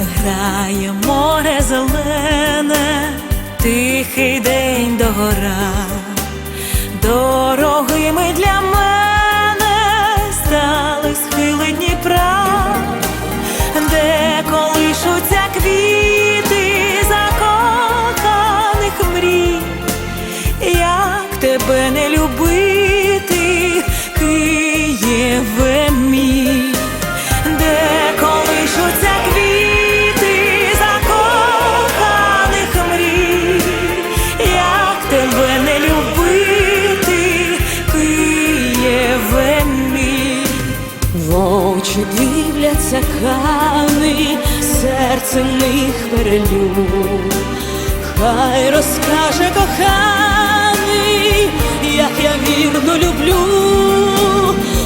грає море зелене, тихий день догора, дорогими для мене стали схили Дніпра, де колишуться квіти закоханих мрій. Як тебе не любити, очі дивляться кани, серце них перелюб. Хай розкаже коханий, як я вірно люблю,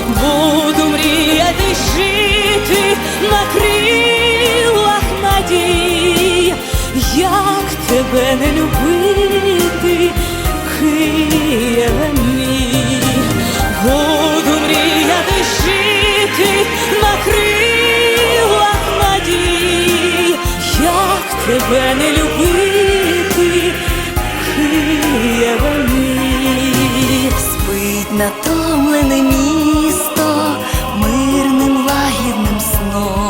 буду мріяти жити на крилах надій, як тебе не любити, Києве мій, тебе не любити, Києве мій. Спить натомлене місто мирним лагідним сном,